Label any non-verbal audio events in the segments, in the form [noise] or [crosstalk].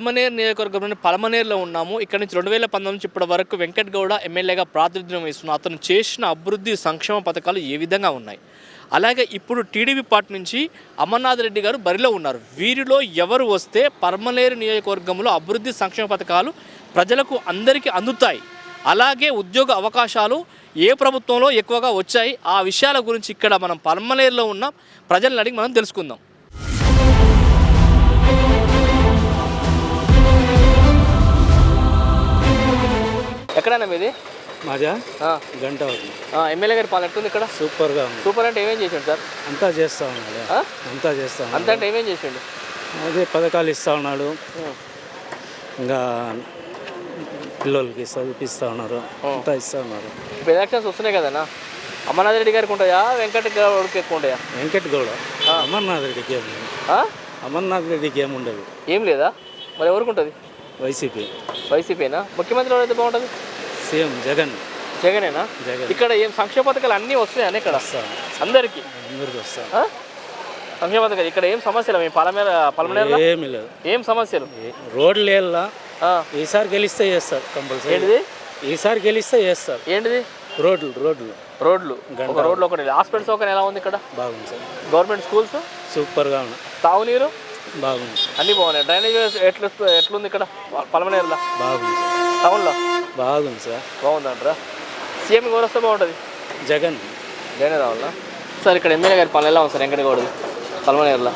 పలమనేరు నియోజకవర్గంలోని పలమనేరులో ఉన్నాము. ఇక్కడ నుంచి రెండు వేల పంతొమ్మిది నుంచి ఇప్పటి వరకు వెంకట్ గౌడ ఎమ్మెల్యేగా ప్రాతినిధ్యం వహిస్తున్న అతను చేసిన అభివృద్ధి సంక్షేమ పథకాలు ఏ విధంగా ఉన్నాయి? అలాగే ఇప్పుడు టీడీపీ పార్టీ నుంచి అమర్నాథ్ రెడ్డి గారు బరిలో ఉన్నారు. వీరిలో ఎవరు వస్తే పర్మనేరు నియోజకవర్గంలో అభివృద్ధి సంక్షేమ పథకాలు ప్రజలకు అందరికీ అందుతాయి? అలాగే ఉద్యోగ అవకాశాలు ఏ ప్రభుత్వంలో ఎక్కువగా వచ్చాయి? ఆ విషయాల గురించి ఇక్కడ మనం పర్మనేరులో ఉన్న. ప్రజలను అడిగి మనం తెలుసుకుందాం. ఎక్కడైనా మీది? ఆ, గంట ఎమ్మెల్యే గారి పాలన ఎట్టుంది ఇక్కడ? సూపర్గా ఉంది. సూపర్ అంటే ఏమేం చేసిండు సార్? అంతా చేస్తా ఉన్నాడు? అంతా చేస్తా అంత అంటే ఏమేం చేసిండు? అదే పథకాలు ఇస్తా ఉన్నాడు. ఇంకా పిల్లలకి చదివిపిస్తా ఉన్నారు. అంతా ఇస్తా ఉన్నారు. ఇప్పుడు ఎలక్షన్స్ వస్తున్నాయి కదన్నా అమర్నాథ్ రెడ్డి గారికి ఉంటాయా? వెంకట గౌడ్కి ఎక్కువ ఉంటాయా? వెంకట్ గౌడ? అమర్నాథ్ రెడ్డికి ఏం లేదు. ఆ? అమర్నాథ్ రెడ్డికి ఏముండదు. ఏం లేదా? మరి ఎవరికి ఉంటుంది? వైసీపీ. వైసీపీనా? ముఖ్యమంత్రి ఎవరైతే బాగుంటుంది సీఎం జగన్. జగనేనా? జగన్. ఇక్కడ ఏం సంక్షేమ పథకాలు అన్నీ వస్తున్నాయని ఇక్కడ? అందరికీ? అందరికి వస్తా ఆ? సంక్షేమ పథకాలు ఇక్కడ ఏం సమస్యలు? మీ పలమేర పలమనేరులో? ఏమి లేదు. ఏం సమస్యలు? రోడ్లు ఆ. ఈసారి గెలిస్తే చేస్తారు కంపల్సరీ. ఏంటిది? ఈసారి గెలిస్తే చేస్తారు. ఏంటిది? రోడ్లు రోడ్లు. రోడ్లు. ఒక రోడ్లు ఒకటి. హాస్పిటల్ సౌకర్యం ఎలా ఉంది ఇక్కడ? బాగుంది సార్. Government schools? సూపర్గా ఉంది తాగునీరు? బాగుంది. అన్నీ బాగున్నాయి. డ్రైనేజ్ ఎట్లా ఎట్లుంది ఇక్కడ? పలమనేరులో? బాగుంది. సార్ టౌన్లో? బాగుంది సార్. బాగుందంటారా? సీఎం ఎవరు వస్తే బాగుంటుంది. జగన్. జగనే రావాలా? సార్ ఇక్కడ ఎమ్మెల్యే గారి పాలన ఎలా ఉంది సార్? వెంకటగౌడది పలమనేరులో?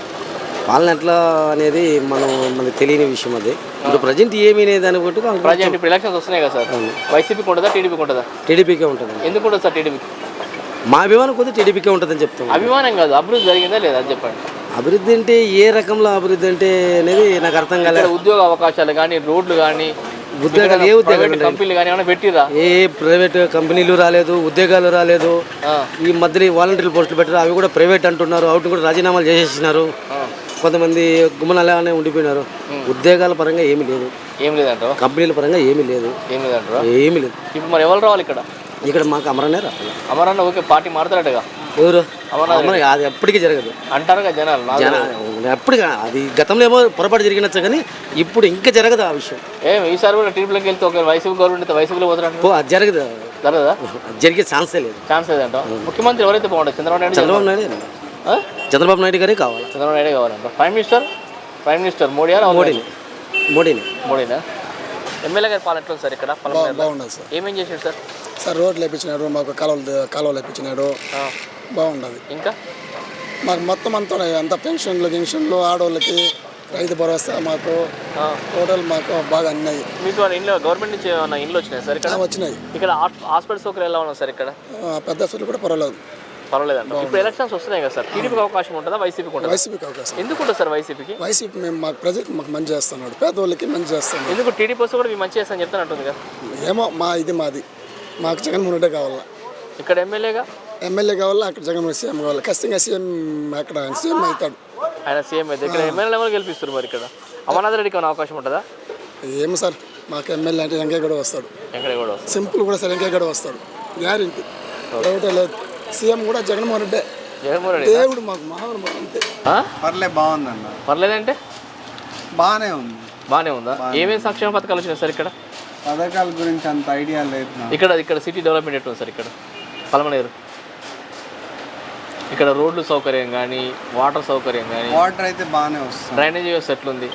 పాలన ఎట్లా అనేది మనం మనకు తెలియని విషయం అది. ఇప్పుడు ప్రజెంట్ ఏమి అనేది దాన్ని బట్టి ప్రజెంట్ ఇప్పుడు ఎలక్షన్స్ వస్తున్నాయి కదా సార్. వైసీపీకి ఉంటుందా? టీడీపీకి ఉంటుందా? టీడీపీకే ఉంటుంది ఎందుకు ఉంటుంది సార్ టీడీపీకి? మా అభిమానం కొద్ది టీడీపీకే ఉంటుందని చెప్తాం అభిమానం కాదు అభివృద్ధి జరిగిందా లేదా అది చెప్పండి. అభివృద్ధి అంటే ఏ రకంలో అభివృద్ధి అంటే అనేది నాకు అర్థం కాలేదు. ఉద్యోగ అవకాశాలు కానీ రోడ్లు కానీ ఉద్యోగాలు ఏ ఉద్యోగాలు కంపెనీలు కానీ ఏమైనా పెట్టిరా? ఏ ప్రైవేట్ కంపెనీలు రాలేదు ఉద్యోగాలు రాలేదు. ఈ మధ్యలో వాలంటీర్ పోస్టులు పెట్టారు అవి కూడా ప్రైవేట్ అంటున్నారు వాటిని కూడా రాజీనామాలు చేసేసినారు. కొంతమంది గుమ్మనలానే ఉండిపోయినారు. ఉద్యోగాల పరంగా ఏమీ లేదు. ఏం లేదంటావు? కంపెనీల పరంగా ఏమీ లేదు. ఏం లేదంటారా ఏమీ లేదు. ఇప్పుడు మరి ఎవరు రావాలి ఇక్కడ? ఇక్కడ మాకు అమరనే రావాలి. అమరన్న ఓకే పార్టీ మారుతారటగా? ఎవరు? అది ఎప్పటికీ జరగదు. అంటారుగా జనాలు నాకు జన ఎప్పుడు అది గతంలో ఏమో పొరపాటు జరిగినచ్చు కానీ ఇప్పుడు ఇంకా జరగదు ఆ విషయం. ఏం ఈసారి కూడా టీడీపీలోకి వెళ్తే ఒక వైసీపీ గవర్నమెంట్ అయితే వైసీపీలో అది జరగదు. జరగదా? జరిగే ఛాన్సే లేదు. ఛాన్స్ లేదంట ముఖ్యమంత్రి ఎవరైతే బాగుంటుంది చంద్రబాబు నాయుడు చంద్రబాబు నాయుడు ఆ? చంద్రబాబు నాయుడు గారే కావాలి. చంద్రబాబు నాయుడే కావాలంట prime minister prime minister Rahul మోడీని? మోడీని. మోడీనా? ఎమ్మెల్యే గారి పాలన సార్ ఇక్కడ? బాగుండదు సార్. ఏమేం చేసాడు సార్? సార్ రోడ్లు వేయించినాడు మాకు కాలువలు కాలువలు వేయించినాడు ఆ. బాగుండదు. ఇంకా? మాకు మొత్తం అంతా అంత పెన్షన్లు గిన్షన్లు ఆడవాళ్ళకి రైతు భరోసా మాకు. టోటల్ మాకు బాగా అన్నాయి. మీకు ఇంట్లో గవర్నమెంట్ నుంచి ఏమైనా ఇండ్లు వచ్చినాయి సార్ ఇక్కడ? వచ్చినాయి. ఇక్కడ హాస్- హాస్పిటల్ సౌకర్యం ఎలా ఉంది సార్ ఇక్కడ? పెద్ద సూర్యులు కూడా పర్వాలేదు. పర్వాలేదంట. ఇప్పుడు ఎలక్షన్స్ వస్తున్నాయి కదా సార్. టీడీపీకి అవకాశం ఉంటుందా? వైసీపీకి ఉంటుందా? వైసీపీకి అవకాశం. ఎందుకు ఉంటుంది సార్ వైసీపీకి? వైసీపీ మేము మాకు ప్రజలకు మాకు మంచి చేస్తున్నాడు. పేదవాళ్ళకి మంచి చేస్తున్నాడు. ఎందుకు టీడీపీ వస్తే కూడా మీ మంచి చేస్తాను చెప్తానంటుంది కదా. ఏమో మా ఇది మాది. మాకు జగన్మోహన్ రెడ్డి కావాలా. ఇక్కడ ఎమ్మెల్యేగా? ఎమ్మెల్యే కావాలా అక్కడ జగన్మోహన్ సీఎం కావాలి? ఖచ్చితంగా సీఎం అక్కడ సీఎం అవుతాడు. ఆయన సీఎం అయితే ఇక్కడ ఎమ్మెల్యే ఎవరు గెలిపిస్తారు మరి ఇక్కడ. అమర్నాథ్ రెడ్డికి ఏమైనా అవకాశం ఉంటుందా? ఏమో సార్ మాకు ఎమ్మెల్యే అంటే వెంకయ్య కూడా వస్తాడు. ఎక్కడ కూడా సింపుల్ కూడా సార్ వెంకయ్య కూడా వస్తాడు. గ్యారెంటీ. డౌటే లేదు. సీఎం కూడా జగన్మోహన్ రెడ్డి. జగన్మోహన్ రెడ్డి దేవుడు మాకు మహానుభావుడు అంతే. ఆ? పర్లే బాగుందన్న. పర్లేదంటే? బాగానే ఉంది. బాగానే ఉందా? ఏమేమి సంక్షేమ పథకాలు వచ్చినాయి సార్ ఇక్కడ? పథకాల గురించి అంత ఐడియా లేదు ఇక్కడ ఇక్కడ సిటీ డెవలప్మెంట్ ఎట్లుంది సార్ ఇక్కడ? పలమనేరు. ఇక్కడ రోడ్లు సౌకర్యం కానీ వాటర్ సౌకర్యం కానీ వాటర్ అయితే బాగానే వస్తుంది. డ్రైనేజ్ వ్యవస్థ ఎట్లుంది?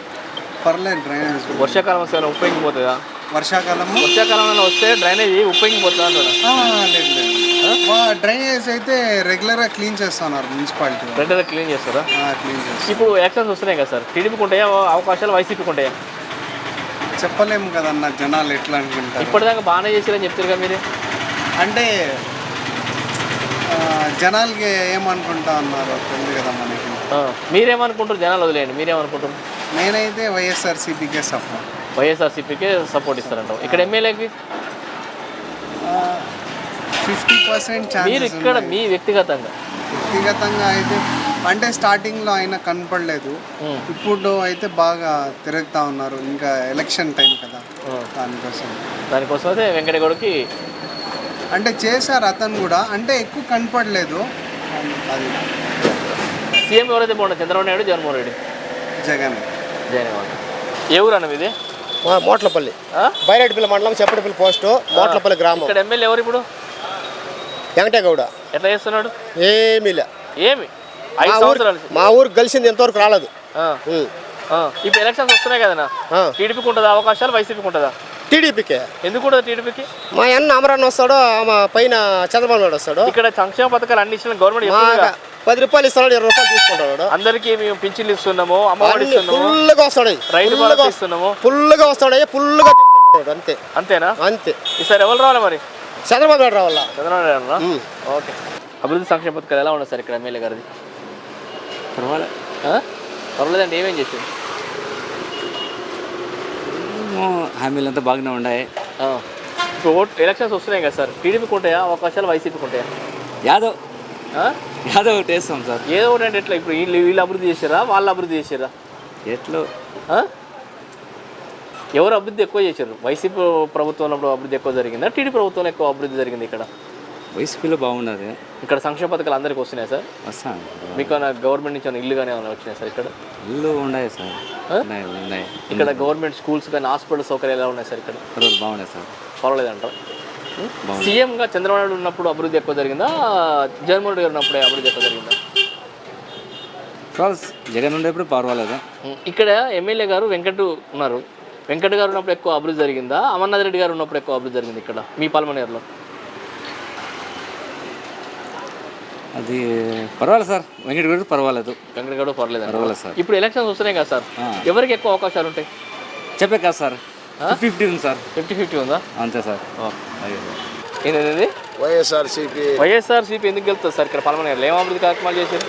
పర్లేదు డ్రైనేజ్ వర్షాకాలం వస్తే ఉపయోగించిపోతుందా వర్షాకాలము? వర్షాకాలంలో వస్తే డ్రైనేజ్ ఉపయోగించిపోతుందా లేదు డ్రైనేజ్ అయితే రెగ్యులర్గా క్లీన్ చేస్తున్నారు మున్సిపాలిటీ. రెండేదా క్లీన్ చేస్తారా? క్లీన్ చేస్తారు. ఇప్పుడు ఎలక్షన్స్ వస్తున్నాయి కదా సార్. టీడీపీకి ఉంటాయా? అవకాశాలు వైసీపీకి ఉంటాయా? చెప్పలేము కదన్న జనాలు ఎట్లా అనుకుంటారు. ఇప్పటిదాకా బాగానే చేసారని చెప్తారు కదా మీరే. అంటే జనాలకి ఏమనుకుంటా అన్నారు? తెలియదు కదా మనకి. మీరేమనుకుంటారు జనాలు వదిలేయండి. మీరేమనుకుంటారు నేనైతే వైఎస్ఆర్సీపీకే సపోర్ట్. వైఎస్ఆర్సీపీకే సపోర్ట్ ఇస్తారంట. ఇక్కడ ఎమ్మెల్యేకి? ఫిఫ్టీ పర్సెంట్ మీరు ఇక్కడ మీ వ్యక్తిగతంగా? వ్యక్తిగతంగా అయితే అంటే స్టార్టింగ్లో ఆయన కనపడలేదు. ఇప్పుడు అయితే బాగా తిరుగుతా ఉన్నారు. ఇంకా ఎలక్షన్ టైం కదా. దానికోసం. దానికోసం అయితే వెంకటగౌడకి అంటే చేశారు అతను కూడా. అంటే ఎక్కువ కనపడలేదు. అది. సీఎం ఎవరైతే బాగుంటుంది చంద్రబాబు నాయుడు జగన్మోహన్ రెడ్డి. జగన్. జగన్మోహన్ ఏ ఊరు అన్న ఇది మోట్లపల్లి. ఆ? బైరెడ్డిపల్లి మండలం చెప్పటిపల్లి పోస్టు మోట్లపల్లి గ్రామం. ఇక్కడ ఎమ్మెల్యే ఎవరు ఇప్పుడు? వెంకటేగౌడ ఎట్లా చేస్తున్నాడు? ఏమీ లే. ఏమి? ఐదు మా ఊరు సంవత్సరాలు. మా కలిసింది ఎంతవరకు రాలేదు. ఇప్పుడు ఎలక్షన్స్ వస్తున్నాయి కదనా. టీడీపీకి ఉంటుందా అవకాశాలు? వైసీపీకి ఉంటుందా? టీడీపీకే. ఎందుకు ఉంటుంది టీడీపీకి? మా అన్న అమరాన్ని వస్తాడు మా పైన చంద్రబాబు నాయుడు వస్తాడు. ఇక్కడ సంక్షేమ పథకాలు అన్ని ఇచ్చిన గవర్నమెంట్. పది రూపాయలు ఇస్తాడు ఇరవై రూపాయలు తీసుకుంటాడు అందరికీ మేము పింఛన్లు ఇస్తున్నాము అమ్మఒడి ఫుల్గా వస్తాడు. రైతు ఇస్తున్నాము. ఫుల్గా వస్తాడు ఫుల్గా అంతే. అంతేనా? అంతే. ఈసారి ఎవరు రావాలి మరి? చంద్రబాబు నాయుడు రావాలా? చంద్రబాబు నాయుడు. ఓకే. అభివృద్ధి సంక్షేమ పథకాలు ఎలా ఉన్నాయి సార్ ఇక్కడ ఎమ్మెల్యే గారిది? పర్వాలేదు? పర్వాలేదండి ఏమేం చేసింది హామీలు అంతా బాగానే ఉన్నాయి. ఇప్పుడు ఓట్ ఎలక్షన్స్ వస్తున్నాయి కదా సార్. టీడీపీకి ఉంటాయా అవకాశాలు వైసీపీకి ఉంటాయా యాదవ్? యాదవ్ ఒకటి వేస్తాం సార్. ఏదో ఒకటి అంటే ఎట్లా ఇప్పుడు వీళ్ళు వీళ్ళు అభివృద్ధి చేశారా? వాళ్ళు అభివృద్ధి చేశారా? ఎట్లో? ఎవరు అభివృద్ధి ఎక్కువ చేశారు? వైసీపీ ప్రభుత్వంలో అప్పుడు అభివృద్ధి ఎక్కువ జరిగిందా? టీడీ ప్రభుత్వంలో ఎక్కువ అభివృద్ధి జరిగింది ఇక్కడ? వైసీపీలో బాగున్నది. ఇక్కడ సంక్షేమ పథకాలు అందరికీ వస్తున్నాయి సార్? వస్తాను మీకు గవర్నమెంట్ నుంచి ఇల్లు కానీ ఏమైనా వచ్చినాయి సార్ ఇక్కడ? ఇల్లు ఉన్నాయి సార్. ఉన్నాయి ఉన్నాయి. ఇక్కడ గవర్నమెంట్ స్కూల్స్ కానీ హాస్పిటల్ సౌకర్యాలు ఎలా ఉన్నాయి సార్ ఇక్కడ? పర్వాలేదు బాగున్నాయి సార్. పర్వాలేదంటారు సీఎంగా చంద్రబాబు నాయుడు ఉన్నప్పుడు అభివృద్ధి ఎక్కువ జరిగిందా? జగన్మోహన్ రెడ్డి గారు ఉన్నప్పుడే అభివృద్ధి ఎక్కువ జరిగిందా? జగన్ ఉండేప్పుడు పర్వాలేదు. ఇక్కడ ఎమ్మెల్యే గారు వెంకట్ ఉన్నారు. వెంకట్ గారు ఉన్నప్పుడు ఎక్కువ అభివృద్ధి జరిగిందా? అమర్నాథ్ రెడ్డి గారు ఉన్నప్పుడు ఎక్కువ అభివృద్ధి జరిగింది ఇక్కడ మీ పాల్మనేరులో. అది పర్వాలేదు సార్. వెంకట గారు పర్వాలేదు. వెంకట్ గారు పర్లేదు పర్వాలేదు సార్. ఇప్పుడు ఎలక్షన్స్ వస్తున్నాయి కదా సార్. ఎవరికి ఎక్కువ అవకాశాలు ఉంటాయి? చెప్పే కాదు సార్. ఫిఫ్టీ ఉంది సార్. ఫిఫ్టీ ఫిఫ్టీ ఉందా? అంతే సార్. ఏంటండి? వైఎస్ఆర్సీపీ. వైఎస్ఆర్ సిపి ఎందుకు గెలుస్తుంది సార్ ఇక్కడ పాల్మనేరులో ఏం అభివృద్ధి కార్యక్రమాలు చేశారు?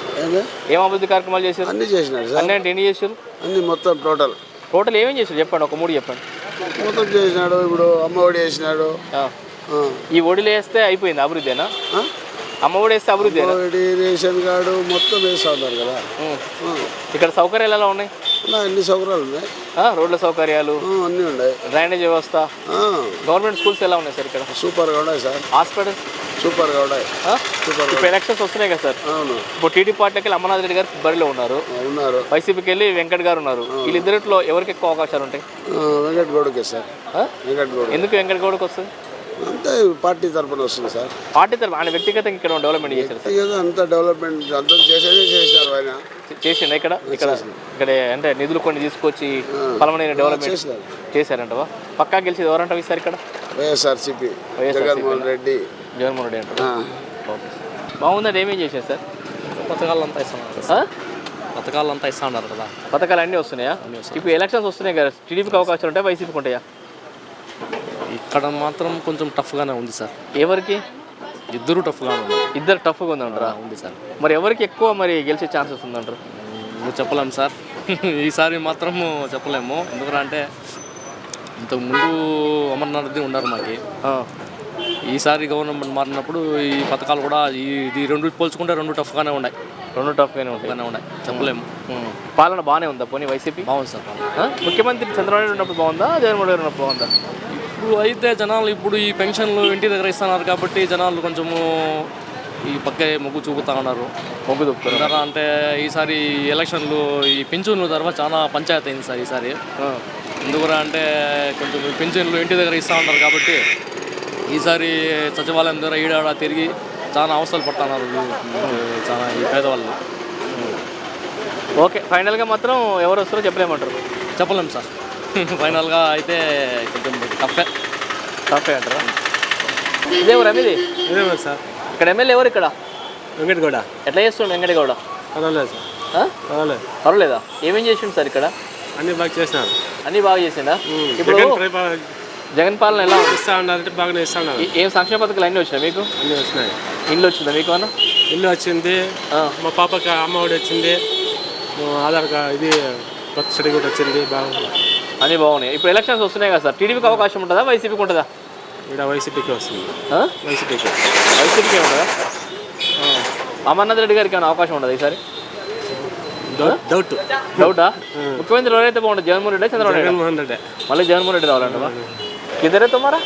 ఏం అభివృద్ధి కార్యక్రమాలు చేశారు? అన్ని చేసినాడు సార్. అన్నీ అంటే ఎన్ని చేశారు? అన్ని మొత్తం టోటల్. టోటల్ ఏమేం చేశారు? చెప్పండి ఒక మూడు చెప్పండి. మొత్తం చేసినాడు ఇప్పుడు వేసినాడు. ఆ. ఆ. ఈ ఒడిలో వేస్తే అయిపోయింది అభివృద్ధేనా అమ్మ ఒడి వేస్తే అభివృద్ధేనా అమ్మఒడి రేషన్ కార్డు మొత్తం వేస్తూ ఉన్నారు కదా. ఇక్కడ సౌకర్యాలు ఎలా ఉన్నాయి? అన్ని సౌకర్యాలు ఉన్నాయి. రోడ్ల సౌకర్యాలు అన్నీ ఉన్నాయి. డ్రైనేజ్ వ్యవస్థ గవర్నమెంట్ స్కూల్స్ ఎలా ఉన్నాయి సార్ ఇక్కడ? సూపర్గా ఉన్నాయి సార్. హాస్పిటల్? సూపర్గా ఉన్నాయి? సూపర్ ఇప్పుడు ఎలక్షన్స్ వస్తున్నాయి కదా సార్. అవును. ఇప్పుడు టీడీ పార్టీకి అమర్నాథ్ రెడ్డి గారు బరిలో ఉన్నారు. ఉన్నారు. వైసీపీకి వెళ్ళి వెంకట్ గారు ఉన్నారు. వీళ్ళిద్దరిలో ఎవరికి ఎక్కువ అవకాశాలు ఉంటాయి? వెంకట్ గౌడకే సార్? వెంకట్ గౌడ్. ఎందుకు వెంకట్ గౌడకి వస్తుంది? అంతే పార్టీ తరపున వస్తుంది సార్. పార్టీ తరఫు ఆయన వ్యక్తిగతంగా ఇక్కడ డెవలప్మెంట్ చేశారు సార్? ఏదో అంత డెవలప్మెంట్ అంతా చేసేదే చేసినారు ఆయన. చేసిండు ఇక్కడ? ఇక్కడ ఇక్కడ అంటే నిధులు కొన్ని తీసుకొచ్చి పలమనేరు డెవలప్మెంట్ చేశారంటవా? పక్కా గెలిచేది ఎవరంటావు ఈసారి ఇక్కడ? వైఎస్ఆర్సీపీ. జగన్మోహన్ రెడ్డి. జగన్మోహన్ రెడ్డి. ఓకే. బాగుందండి ఏమేం చేశారు సార్? పథకాలు అంతా ఇస్తున్నారు ఆ? పథకాలు అంతా ఇస్తా ఉన్నారు కదా. పథకాలు అన్నీ వస్తున్నాయా? ఇప్పుడు ఎలక్షన్స్ వస్తున్నాయి కదా. టీడీపీకి అవకాశాలు ఉంటాయి? వైసీపీకి ఉంటాయా? ఇక్కడ మాత్రం కొంచెం టఫ్గానే ఉంది సార్. ఎవరికి? ఇద్దరు టఫ్గా ఉన్నారు. ఇద్దరు టఫ్గా ఉందంటారా? ఉంది సార్. మరి ఎవరికి ఎక్కువ మరి గెలిచే ఛాన్సెస్ ఉందంటారు నువ్వు చెప్పలేము సార్. [laughs] ఈసారి మాత్రం చెప్పలేము. ఎందుకంటే ఇంతకుముందు అమర్నాథ్ది ఉన్నారు మాకి. ఈసారి గవర్నమెంట్ మారినప్పుడు ఈ పథకాలు కూడా ఈ ఇది రెండు పోల్చుకుంటే రెండు టఫ్గానే ఉన్నాయి. రెండు టఫ్గానే ఉంటాయి. ఉన్నాయి. చెప్పలేము. పాలన బాగానే ఉందా? పోనీ వైసీపీ? బాగుంది సార్? ముఖ్యమంత్రి చంద్రబాబు నాయుడు ఉన్నప్పుడు బాగుందా? జగన్మోహన్ గారు ఉన్నప్పుడు బాగుందా? ఇప్పుడు అయితే జనాలు ఇప్పుడు ఈ పెన్షన్లు ఇంటి దగ్గర ఇస్తున్నారు కాబట్టి జనాలు కొంచెము ఈ పక్కే మొగ్గు చూపుతా ఉన్నారు. మొగ్గు ఎందుకంటే అంటే ఈసారి ఎలక్షన్లు ఈ పింఛన్ల తర్వాత చాలా పంచాయతీ అయింది సార్ ఈసారి. ఎందుకురా అంటే కొంచెం పింఛన్లు ఇంటి దగ్గర ఇస్తూ ఉంటారు కాబట్టి ఈసారి సచివాలయం దగ్గర ఈడాడ తిరిగి చాలా అవసరాలు పడుతున్నారు చాలా ఈ పేదవాళ్ళు. ఓకే ఫైనల్గా మాత్రం ఎవరు వస్తారో చెప్పలేమంటారు. చెప్పలేము సార్. ఫైనల్గా అయితే కొంచెం టఫే టఫే అంటారా? ఇదే ఊరు ఇది సార్. ఇక్కడ ఎమ్మెల్యే ఎవరు ఇక్కడ? వెంకట్ గౌడ ఎట్లా చేస్తుండు వెంకటగౌడ? పర్వాలేదు సార్. ఆ? పర్వాలేదు. పర్వాలేదా? ఏమేం చేసిండు సార్ ఇక్కడ? అన్నీ బాగా చేసినారు అన్నీ బాగా చేసిండా? ఇప్పుడు జగన్ పాలన ఎలా ఇస్తా ఉన్నారంటే బాగానే ఇస్తా ఉన్నారు. ఏ- సంక్షేమ పథకాలు అన్నీ వచ్చినాయి మీకు? అన్నీ వచ్చినాయి. ఇల్లు వచ్చిందా మీకు అన్న ఇల్లు వచ్చింది. మా పాపకి అమ్మ ఒడి వచ్చింది. ఆధార్ కార్డు ఇది కొత్త సర్టిఫికేట్ వచ్చింది. బాగుంది. అన్నీ బాగున్నాయి ఇప్పుడు ఎలక్షన్స్ వస్తున్నాయి కదా సార్ టీడీపీకి అవకాశం ఉంటుందా వైసీపీకి ఉంటుందా ఇక్కడ వైసీపీకి వస్తుంది ఆ? వైసీపీకి వైసీపీకి ఉంటుందా ఆ. అమర్నాథ్ రెడ్డి గారికి ఏమైనా అవకాశం ఉండదు ఈసారి డౌట్ డౌటా ముఖ్యమంత్రి ఎవరైతే బాగుంటుంది జగన్మోహన్ రెడ్డి చంద్రబాబు నాయుడు జగన్మోహన్ రెడ్డి మళ్ళీ జగన్మోహన్ రెడ్డి రావాలంట किधर है तुम्हारा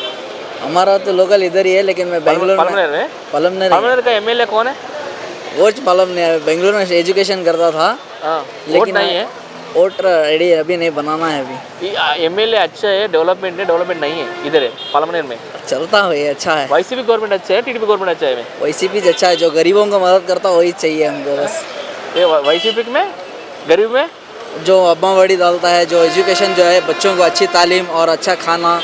हमारा तो लोकल इधर ही है लेकिन मैं बेंगलोर में पलमनेर में पलमनेर पलमनेर का एमएलए कौन है वो पलमनेर बेंगलोर में एजुकेशन करता था हाँ वोट लेकिन नहीं है वोट रेडी अभी नहीं बनाना है अभी। एम एल अच्छा है डेवलपमेंट है डेवलपमेंट नहीं है इधर है पलमनेर में। चलता है ये अच्छा है। वाईसीपी गवर्नमेंट अच्छा है टीडीपी गवर्नमेंट अच्छा है वैसी भी अच्छा है जो गरीबों को मदद करता है वही चाहिए हमको बस। ये वाईसीपी में? गरीब में? जो बड़ी डालता है जो एजुकेशन जो है बच्चों को अच्छी तालीम और अच्छा खाना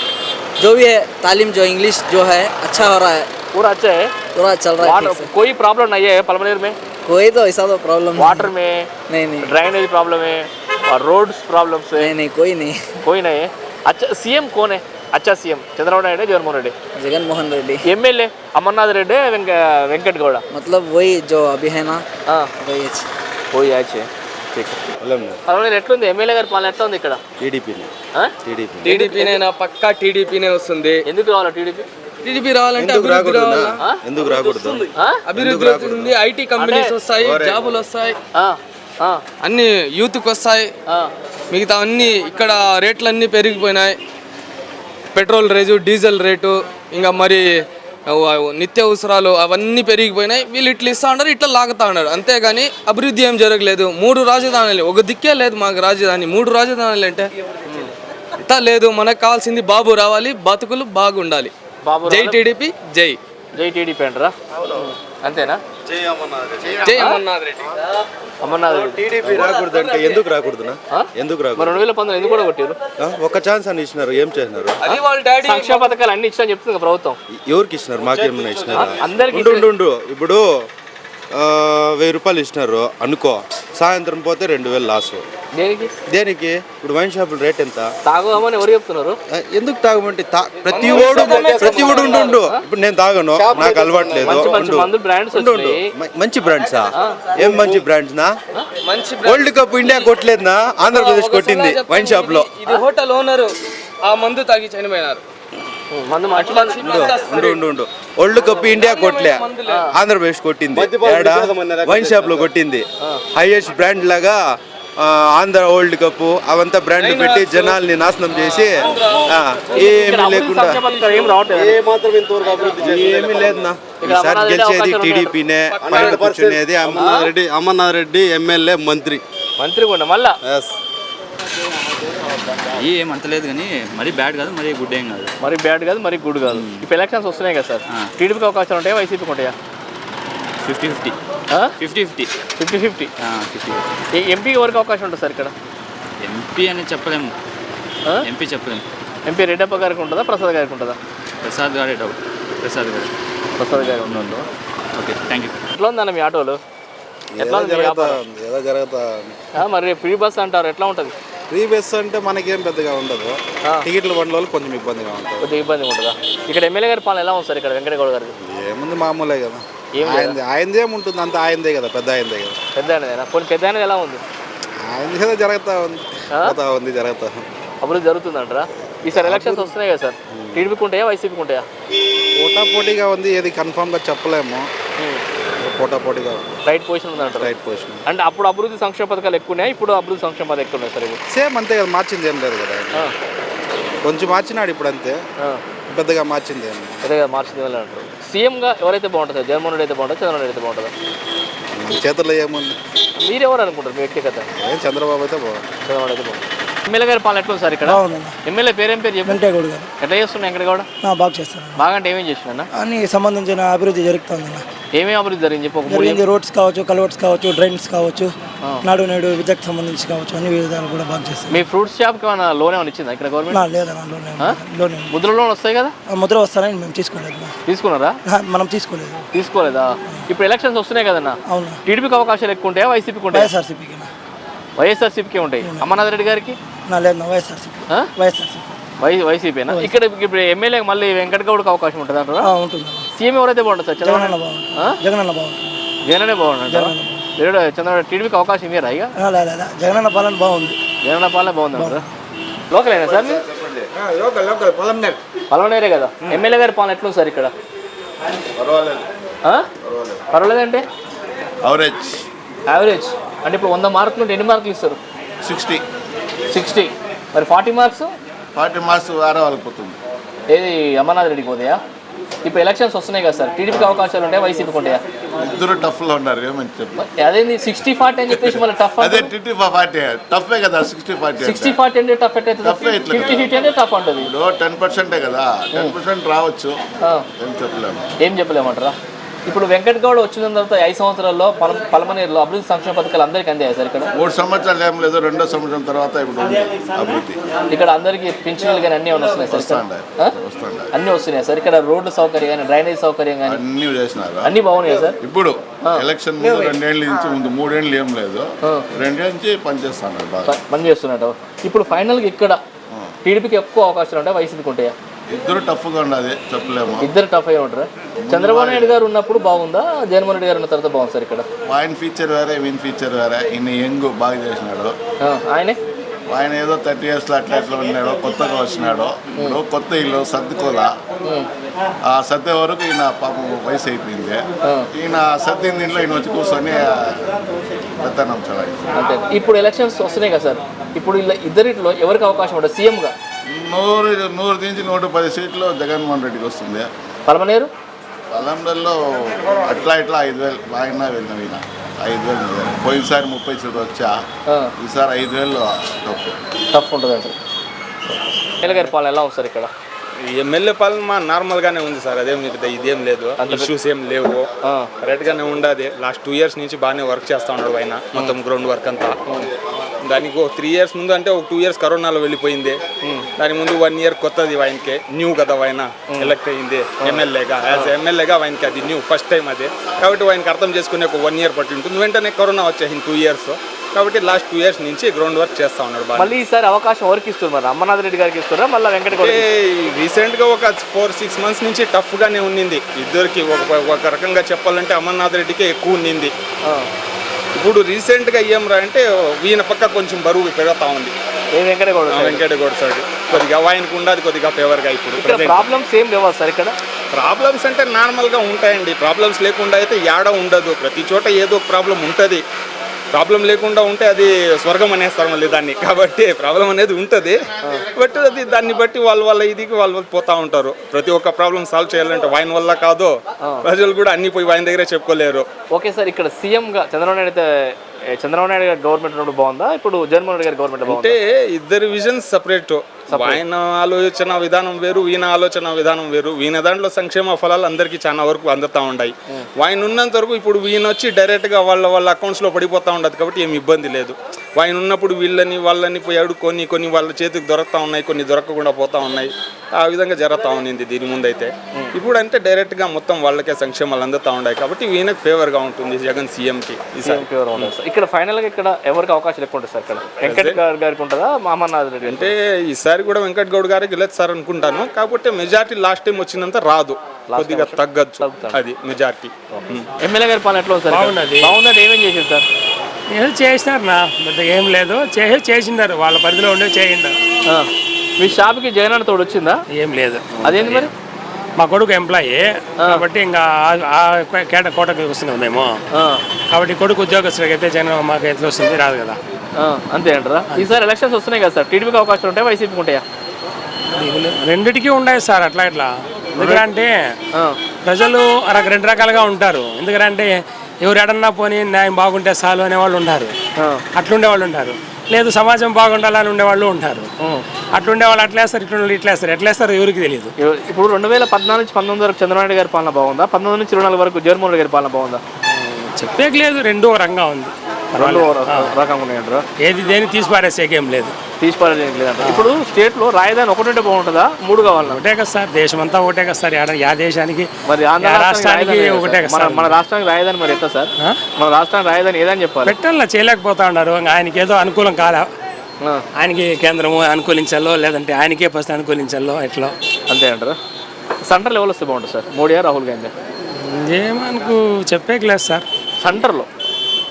जो भी है तालीम जो इंग्लिश जो है अच्छा हो रहा है। पूरा अच्छा है? पूरा चल रहा है वाटर। कोई प्रॉब्लम नहीं है पलमनेर में? कोई तो ऐसा तो प्रॉब्लम वाटर में नहीं नहीं। ड्राइनेज प्रॉब्लम है। और रोड्स प्रॉब्लम है नहीं नहीं कोई नहीं कोई नहीं है अच्छा सीएम कौन है अच्छा सीएम चंद्रबाबु नायडू जगनमोहन रेड्डी जगन मोहन रेड्डी एमएलए अमरनाथ रेड्डी वेंक वेंकट गौड़ मतलब वही जो अभी है ना हाँ वही अच्छा పోయి యాచే పర్వాలేదు ఎట్లుంది ఎమ్మెల్యే గారి పాలన ఎట్లా ఉంది ఇక్కడ టీడీపీని ఆ? టీడీపీ టీడీపీనే నా పక్కా టీడీపీనే వస్తుంది ఎందుకు కావాలా టీడీపీ టీడీపీ రావాలంటే అభివృద్ధి రావాలా ఎందుకు రాకూడదు అభివృద్ధి అవుతుంది ఐటీ కంపెనీస్ వస్తాయి జాబులు వస్తాయి అన్ని యూత్కి వస్తాయి. మిగతా అన్ని ఇక్కడ రేట్లు అన్నీ పెరిగిపోయినాయి. పెట్రోల్ రేటు డీజిల్ రేటు ఇంకా మరి ఆ, నిత్యావసరాలు అవన్నీ పెరిగిపోయినాయి. వీళ్ళు ఇట్లా ఇస్తా ఉన్నారు ఇట్లా లాగుతా ఉన్నారు అంతేగాని అభివృద్ధి ఏం జరగలేదు. మూడు రాజధానులు ఒక దిక్కే లేదు మాకు రాజధాని. మూడు రాజధానులు అంటే ఇట్లా లేదు. మనకు కావాల్సింది బాబు రావాలి బతుకులు బాగుండాలి. బాబు జై టీడీపీ జై. జై టీడీపీ అంటారా? అంతేనా? జై అమర్నాథ్ రెడ్డి. అమర్నాథ్ రెడ్డి. టీడీపీ రాకూడదంటే ఎందుకు రాకూడదునా? ఎందుకు రాకూడదు? రెండు వేల పంతొమ్మిది ఎందుకు కూడా కొట్టారు? ఒక ఛాన్స్ అని ఇచ్చినారు. ఏం చేసినారు? అది వాళ్ళ డాడీ సంక్షేమ పథకాలు అన్ని ఇచ్చిన చెప్తుంది ప్రభుత్వం. ఎవరికి ఇచ్చినారు? మాకేమైనా ఇచ్చినారా? అందరికి ఉండు ఇప్పుడు వెయ్యి రూపాయలు ఇచ్చినారు. అనుకో. సాయంత్రం పోతే రెండు వేలు లాసు. దేనికి? దేనికి? ఇప్పుడు వైన్ షాపుల రేట్ ఎంత? తాగుదామని ఎవరు చెప్తున్నారు? ఎందుకు తాగమంటే తా- ప్రతి ఓడు ప్రతి ఓడు ఉండు ఉండు. ఇప్పుడు నేను తాగను. నాకు అలవాటు లేదు మంచి బ్రాండ్స్ ఏం మంచి బ్రాండ్స్ నా? మంచి వరల్డ్ కప్ ఇండియా కొట్టలేదునా ఆంధ్రప్రదేశ్ కొట్టింది వైన్ షాప్లో. ఇది హోటల్ ఓనరు ఆ మందు తాగి చనిపోయినారు. వరల్డ్ కప్ ఇండియా కొట్టలే. ఆంధ్రప్రదేశ్ కొట్టింది. ఏడా? వైన్ షాప్లో కొట్టింది. హైయెస్ట్ బ్రాండ్ లాగా ఆంధ్ర వరల్డ్ కప్ అవంతా బ్రాండ్ పెట్టి జనాల్ని నాశనం చేసి ఏమీ లేకుండా ఏమీ లేదునా ఈసారి గెలిచేది టీడీపీనే పైన కూర్చునేది అమర్నాథ్ రెడ్డి అమర్నాథ్ రెడ్డి ఎమ్మెల్యే మంత్రి. మంత్రి కూడా మళ్ళా? ఏం అంతలేదు కానీ మరీ బ్యాడ్ కాదు మరీ గుడ్ ఏం కాదు. మరి బ్యాడ్ కాదు మరి గుడ్ కాదు. ఇప్పుడు ఎలక్షన్స్ వస్తున్నాయి కదా సార్. టీడీపీకి అవకాశాలు ఉంటాయా? వైసీపీకి ఉంటాయా? Fifty fifty fifty fifty. Fifty fifty. Fifty ఎంపీకి ఎవరికి అవకాశం ఉంటుంది సార్ ఇక్కడ? ఎంపీ అని చెప్పలేము? ఎంపీ చెప్పలేము. ఎంపీ రెడ్డప్ప గారికి ఉంటుందా ప్రసాద్ గారికి ఉంటుందా? ప్రసాద్ గారే డౌట్ ప్రసాద్ గారు. ప్రసాద్ గారికి ఉంటుంది? ఓకే థ్యాంక్ యూ ఎట్లా ఉందన్న మీ ఆటోలు? ఎట్లా జరుగుతా మరి ఫ్రీ బస్ అంటారు ఎట్లా ఉంటుంది? ఫ్రీ బస్ అంటే మనకేం పెద్దగా ఉండదు. టికెట్లు బండ్ల వాళ్ళు కొంచెం ఇబ్బందిగా ఉంటుంది కొద్దిగా ఇబ్బంది ఉంటుందా? ఇక్కడ ఎమ్మెల్యే గారి పాలన ఎలా ఉంది సార్ ఇక్కడ వెంకటగౌడ గారికి ఏముంది మామూలే కదా? ఆయనది ఆయనది ఏముంటుంది అంత ఆయనదే కదా పెద్ద ఆయనదే కదా. పెద్ద ఆయనదేనా కొన్ని పెద్ద ఆయనది ఎలా ఉంది? ఆయనది ఏదో జరుగుతా ఉంది. పోతా ఉంది జరుగుతా ఉంది. అభివృద్ధి జరుగుతుందంటారా? ఈసారి ఎలక్షన్స్ వస్తున్నాయి కదా సార్. టీడీపీకి ఉంటాయా వైసీపీకి ఉంటాయా? పోటా పోటీగా ఉంది ఏది కన్ఫామ్గా చెప్పలేము. పోటా పోటీగా ఉంది. రైట్ పొజిషన్ ఉందంటారు? రైట్ పొజిషన్ అంటే అప్పుడు అభివృద్ధి సంక్షేమ పథకాలు ఎక్కువ ఉన్నాయి? ఇప్పుడు అభివృద్ధి సంక్షేమ పథకాలు ఎక్కువ ఉన్నాయి సార్ ఇవి. సేమ్ అంతే కదా మార్చింది ఏం లేదు కదా ఆయన. ఆ, కొంచెం మార్చినాడు ఇప్పుడు అంతే ఆ. పెద్దగా మార్చింది ఏం లేదు. పెద్దగా మార్చింది వెళ్ళి అంటారు. సీఎంగా ఎవరైతే బాగుంటుంది సార్ జగన్మోహన్ రెడ్డి అయితే బాగుంటుంది చంద్రబాబు అయితే బాగుంటుందా చేతుల్లో ఏముంది? మీరు ఎవరు అనుకుంటారు మీ వ్యక్తిగత. ఏం చంద్రబాబు అయితే బాగుంది. చంద్రబాబు అయితే బాగుంటుంది ఎమ్మెల్యే గారి పాలన ఎట్లా ఉంది సార్ ఇక్కడ? ఎమ్మెల్యే పేరేం పేరు చెప్పి. వెంకటగౌడ్ గారు. ఎట్లా చేస్తున్నా ఎక్కడ కూడా బాగా చేస్తాను బాగా అంటే ఏమేం చేసిన అన్ని? సంబంధించిన అభివృద్ధి జరుగుతుంది ఏమేమి అభివృద్ధి జరిగింది చెప్పి ఒక మూడు జరిగింది రోడ్స్ కావచ్చు కల్వర్ట్స్ కావచ్చు డ్రైన్స్ కావచ్చు నాడు నేడు విద్యకు సంబంధించి కావచ్చు అన్ని విధాలు కూడా బాగా చేస్తాను మీ ఫ్రూట్స్ షాప్కి ఏమైనా లోన్ ఏమైనా ఇచ్చిందా ఇక్కడ గవర్నమెంట్? లేదన్నా లోన్ ఏం- లోన్ ఏం- ముద్ర లోన్ వస్తాయి కదా? ఆ ముద్ర వస్తానని మేము తీసుకోలేదు. తీసుకున్నారా? ఆ, మనం తీసుకోలేదు. తీసుకోలేదా? ఇప్పుడు ఎలక్షన్స్ వస్తున్నాయి కదన్నా. అవునా. టీడీపీకి అవకాశాలు ఎక్కువ ఉంటాయా? వైసీపీకి ఉంటాయా? వైఎస్ఆర్సీపీకి. వైఎస్ఆర్సీపీకి ఉంటాయి. అమర్నాథ్ రెడ్డి గారికి? నా లేదు నా వైఎస్ఆర్సీపీ. ఆ? వైఎస్ఆర్సీపీ. వై వైసీపీనా? ఇక్కడ ఇప్పుడు ఎమ్మెల్యే మళ్ళీ వెంకట గౌడ్కి అవకాశం ఉంటుంది అంటారా ఆ, ఉంటుందన్న సీఎం ఎవరైతే బాగుంటుంది సార్? జగనన్న జగనన్న బాగుంటుంది జగనే బాగుంటుంది చంద్రబాబు టీడీపీకి అవకాశం ఇవ్వరా ఇక. జగనన్న పాలన బాగుంది. జగన్ పాలనే బాగుంది అంటారా? లోకలేనా సార్? Local local. పొలంనేరు పలవనేరే కదా? ఎమ్మెల్యే గారి పాలన ఎట్లుంది సార్ ఇక్కడ? ఆ? పర్వాలేదంటే అవరేజ్ యావరేజ్ అంటే ఇప్పుడు వంద మార్కులు ఉంటే ఎన్ని మార్కులు ఇస్తారు? సిక్స్టీ సిక్స్టీ మరి ఫార్టీ మార్క్స్? ఫార్టీ మార్క్స్ వేరే వాళ్ళకి పోతుంది. ఏది అమర్నాథ్ రెడ్డికి పోతాయా? ఇప్పుడు ఎలక్షన్స్ వస్తున్నాయి కదా సార్. టీడీపీకి అవకాశాలు ఉంటాయా? వైసీపీకి ఉంటాయా? ఇద్దరు టఫ్లో ఉన్నారు ఏమని చెప్పు. అదేంది? సిక్స్టీ ఫార్టీ అని చెప్పేసి మళ్ళీ టఫ్ అదే టిటీ ఫార్టీ టఫే కదా సిక్స్టీ ఫార్టీ సిక్స్టీ ఫార్టీ అంటే. టఫ్ ఎట్ అవుతుంది Tough ఏ ఇట్లా ఫిఫ్టీ ఫిఫ్టీ అంటే టఫ్ ఉంటుంది ఇప్పుడు టెన్ పర్సెంటే కదా టెన్ పర్సెంట్ రావచ్చు. ఏం చెప్పలేము. ఏం చెప్పలేమంటారా? ఇప్పుడు వెంకట్ గౌడ్ వచ్చిన తర్వాత ఐదు సంవత్సరాల్లో పల పలమనేరులో అభివృద్ధి సంక్షేమ పథకాలు అందరికీ అందాయి సార్ ఇక్కడ? మూడు సంవత్సరాలు ఏం లేదు రెండో సంవత్సరం తర్వాత ఇప్పుడు ఉంది అభివృద్ధి. ఇక్కడ అందరికీ పింఛన్లు కానీ అన్నీ వస్తున్నాయి సార్ ఇక్కడ? ఆ? అన్నీ వస్తున్నాయి సార్? ఇక్కడ రోడ్డు సౌకర్యం కానీ డ్రైనేజ్ సౌకర్యం కానీ అన్ని చేసినారు. అన్నీ బాగున్నాయి సార్? ఇప్పుడు ఎలక్షన్ ముందు రెండేళ్ళ నుంచి ముందు మూడేళ్ళు ఏం లేదు. రెండేళ్ళ నుంచి పనిచేస్తాను బాగా. ప- పని చేస్తున్నట్టు ఇప్పుడు ఫైనల్గా ఇక్కడ టీడీపీకి ఎక్కువ అవకాశాలు ఉంటాయి? వైసీపీకి ఉంటాయా? ఇద్దరు టఫ్గా ఉన్నది చెప్పలేము. ఇద్దరు టఫ్ అయ్యి ఉంటారా? చంద్రబాబు నాయుడు గారు ఉన్నప్పుడు బాగుందా? జగన్మోహన్ రెడ్డి గారు ఉన్న తర్వాత బాగుంది సార్ ఇక్కడ? ఆయన ఫీచర్ వేరే వీని ఫీచర్ వేరే. ఈయన యంగ్ బాగా చేసినాడు. ఆయనే? ఆయన ఏదో థర్టీ ఇయర్స్లో అట్లా అట్లా ఉన్నాడు కొత్తగా వచ్చినాడు. ఇప్పుడు కొత్త ఇల్లు సర్దుకోలా. ఆ సర్దే వరకు ఈయన పాపం వయసు అయిపోయింది. ఈయన సర్దిన దీంట్లో ఈయన వచ్చి కూర్చొని పెత్తనం చాలా ఇప్పుడు ఎలక్షన్స్ వస్తున్నాయి కదా సార్. ఇప్పుడు ఇలా ఇద్దరిట్లో ఎవరికి అవకాశం ఉంటుంది? సీఎంగా నూరు నూరు నుంచి నూట పది సీట్లు జగన్మోహన్ రెడ్డికి వస్తుంది. పలమనేరు? పలంలో అట్లా ఇట్లా ఐదు వేలు ఆయన వెళ్ళిన ఈయన. ఐదు వేలు. పోయినసారి ముప్పై సీట్లు వచ్చా ఆ, ఈసారి ఐదు వేలు తప్పు. టఫ్ ఉంటుంది అంటారు. ఎమ్మెల్యే పాలన ఎలా ఉంది సార్ ఇక్కడ? ఎమ్మెల్యే పాలన మా నార్మల్గానే ఉంది సార్. అదేం మీకు ఇదేం లేదు. ఇష్యూస్ ఏం లేవు. ఆ. కరెక్ట్గానే ఉండదు. లాస్ట్ టూ ఇయర్స్ నుంచి బాగానే వర్క్ చేస్తా ఉన్నాడు ఆయన. మొత్తం గ్రౌండ్ వర్క్ అంతా దానికి ఒక త్రీ ఇయర్స్ ముందు అంటే ఒక టూ ఇయర్స్ కరోనాలో వెళ్ళిపోయింది. దాని ముందు వన్ ఇయర్ కొత్తది ఆయనకి న్యూ కదా ఆయన ఎలక్ట్ అయింది ఎమ్మెల్యేగా యాజ్ ఎమ్మెల్యేగా ఆయనకి అది న్యూ ఫస్ట్ టైం అది. కాబట్టి ఆయనకి అర్థం చేసుకునే ఒక వన్ ఇయర్ పట్టి ఉంటుంది వెంటనే కరోనా వచ్చేసింది టూ ఇయర్స్ కాబట్టి లాస్ట్ టూ ఇయర్స్ నుంచి గ్రౌండ్ వర్క్ చేస్తా ఉన్నాడు మళ్ళీ ఈసారి అవకాశం ఎవరికి ఇస్తారు మరి? అమర్నాథ్ రెడ్డి గారికి ఇస్తారా? మళ్ళీ వెంకట రీసెంట్గా ఒక ఫోర్ సిక్స్ మంత్స్ నుంచి టఫ్ గానే ఉన్నింది. ఇద్దరికి ఒక ఒక రకంగా చెప్పాలంటే అమర్నాథ్ రెడ్డికే ఎక్కువ ఉన్నింది. ఇప్పుడు రీసెంట్గా ఏం రా అంటే వీణ పక్క కొంచెం బరువు పెరుగుతా ఉంది. ఏ వెంకట గౌడ ఆ వెంకట గౌడ్ సైడ్ కొద్దిగా ఆయనకు ఉండదు కొద్దిగా ఫేవర్గా ఇప్పుడు ప్రాబ్లమ్స్ ఏం లేవా సార్ ఇక్కడ? ప్రాబ్లమ్స్ అంటే నార్మల్గా ఉంటాయండి. ప్రాబ్లమ్స్ లేకుండా అయితే యాడ ఉండదు. ప్రతి చోట ఏదో ఒక ప్రాబ్లం ఉంటుంది. ప్రాబ్లం లేకుండా ఉంటే అది స్వర్గం అనేస్తారు మళ్ళీ దాన్ని. కాబట్టి ప్రాబ్లం అనేది ఉంటుంది. బట్ అది దాన్ని బట్టి వాళ్ళ వాళ్ళ ఇదికి వాళ్ళు పోతా ఉంటారు. ప్రతి ఒక్క ప్రాబ్లం సాల్వ్ చేయాలంటే ఆయన వల్ల కాదు ప్రజలు కూడా అన్ని పోయి ఆయన దగ్గరే చెప్పుకోలేరు. ఓకే సార్ ఇక్కడ సీఎంగా చంద్రబాబు నాయుడు అయితే చంద్రబాబు నాయుడు గారి గవర్నమెంట్ ఉన్నప్పుడు బాగుందా? ఇప్పుడు జగన్మోహన్ రెడ్డి గారి గవర్నమెంట్ అంటే ఇద్దరు విజన్స్ సపరేట్ ఆయన ఆలోచన విధానం వేరు ఈయన ఆలోచన విధానం వేరు. ఈయన దాంట్లో సంక్షేమ ఫలాలు అందరికీ చాలా వరకు అందుతా ఉన్నాయి ఆయన ఉన్నంత వరకు ఇప్పుడు ఈయన వచ్చి డైరెక్ట్గా వాళ్ళ వాళ్ళ అకౌంట్స్లో పడిపోతూ ఉండదు కాబట్టి ఏమి ఇబ్బంది లేదు. ఆయన ఉన్నప్పుడు వీళ్ళని వాళ్ళని పోయి అడుక్కొని కొన్ని వాళ్ళ చేతికి దొరుకుతా ఉన్నాయి కొన్ని దొరకకుండా పోతా ఉన్నాయి. ఆ విధంగా జరుగుతూ ఉన్నింది దీని ముందైతే. ఇప్పుడు అంటే డైరెక్ట్గా మొత్తం వాళ్ళకే సంక్షేమాలు అందుతూ ఉన్నాయి కాబట్టి ఈయనకు ఫేవర్గా ఉంటుంది జగన్ సీఎంకి ఇక్కడ ఫైనల్గా ఇక్కడ ఎవరికి అవకాశాలు ఎక్కువ ఉంటుంది సార్ ఇక్కడ? వెంకట గారి గారికి ఉంటుందా? అమర్నాథ్ రెడ్డి అంటే ఈసారి కూడా వెంకట్ గౌడ్ గారికి గెలదు సార్ అనుకుంటాను. కాకపోతే మెజార్టీ లాస్ట్ టైం వచ్చినంత రాదు. కొద్దిగా తగ్గచ్చు అది మెజార్టీ ఎమ్మెల్యే గారి పాలన ఎట్లా సార్ బాగున్నది. బాగుందంటే ఏమేం చేసింది సార్? ఏదో చేసినారు నా పెద్దగా ఏం లేదు. చేసి చేసిండారు. వాళ్ళ పరిధిలో ఉండే చేయండి ఆ. మీ షాప్కి జగన్ అన్న తోడు వచ్చిందా? ఏం లేదు. అదేంటి మరి? మా కొడుకు ఎంప్లాయీ. కాబట్టి ఇంకా ఆ- ఆ కేట కోటకి వస్తున్నాం మేము. కాబట్టి కొడుకు ఉద్యోగస్తులకి అయితే జనం మాకు ఎట్లా వస్తుంది రాదు కదా. అంతే అంటారా? ఈసారి ఎలక్షన్స్ వస్తున్నాయి కదా సార్. టీడీపీకి అవకాశాలు ఉంటాయి? వైసీపీకి ఉంటాయా? రెండిటికి ఉన్నాయి సార్ అట్లా ఇట్లా. ఎందుకంటే. ప్రజలు రెండు రకాలుగా ఉంటారు. ఎందుకంటే ఎవరు ఎడన్నా పోనీ న్యాయం బాగుంటే చాలు అనేవాళ్ళు ఉంటారు అట్లుండే వాళ్ళు ఉంటారు లేదు సమాజం బాగుండాలని ఉండేవాళ్ళు ఉంటారు. అట్లుండే వాళ్ళు అట్లేస్తారు ఇట్లుండే ఇట్లేస్తారు ఎట్లేస్తారు ఎవరికి తెలియదు ఇప్పుడు రెండు వేల పద్నాలుగు నుంచి పంతొమ్మిది వరకు చంద్రబాబు గారి పాలన బాగుందా? పంతొమ్మిది నుంచి ఇరవై నాలుగు వరకు జగన్మోహన్ గారి పాలన బాగుందా? చెప్పేకి లేదు రెండు రంగా ఉంది. రెండు పర్వాలేదు. రకంగా ఉన్నాయంటారా. ఏది దేని తీసి పారేసేకేం లేదు. తీసిపారేది లేదంట ఇప్పుడు స్టేట్లో రాజధాని ఒకటి బాగుంటుందా? మూడు కావాలన్నా ఒకటే కదా సార్ దేశం అంతా ఒకటే కదా సార్. యా దేశానికి మరి రాష్ట్రానికి ఒకటే కదా? మన మన రాష్ట్రానికి రాజధాని మరి ఎట్లా సార్? మన రాష్ట్రానికి రాజధాని ఏదని చెప్పాలి? పెట్టాల చేయలేకపోతా ఉన్నారు. ఆయనకి ఏదో అనుకూలం కాలే. ఆ, ఆయనకి కేంద్రము అనుకూలించాలో లేదంటే ఆయనకే ఫస్ట్ అనుకూలించాలో ఎట్లా? అంతే అంటారా? సెంటర్ లెవెల్ వస్తే బాగుంటుంది సార్? మోడీయా రాహుల్ గాంధీ? ఏమనుకు చెప్పేకి లేదు సార్. సెంటర్లో?